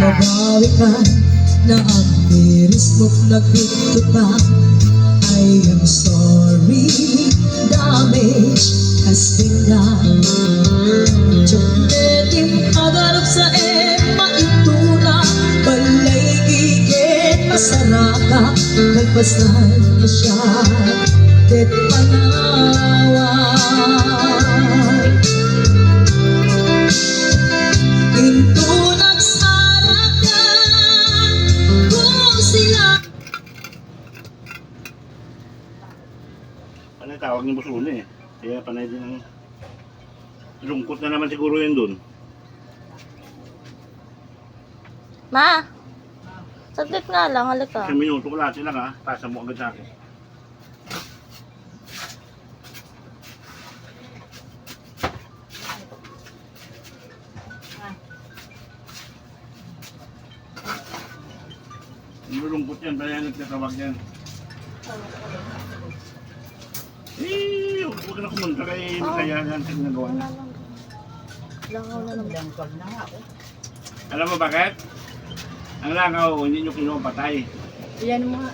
nabawi ka. Na ang miris mo't nagtutupa I am sorry. Damage has been done masaraka Nagpasan niya siya Ket panawan Into nagsaraka Kung sila Panay tawag ni Busuli eh. Kaya panay din ang lungkot na naman siguro yun dun. Ma! Saglit nga lang, halika. Isang minuto ko lahat sila ha. Pasa mo agad sa akin. Nilulungkot yan, kaya nagtatawag yan. Eh, huwag ka na kumunta kay Masaya yan sa ginagawa niya. Langaw na naman. Langkab na nga oh. Alam mo bakit? Ang langaw, hindi nyo kinuha patay. Yan mo nga.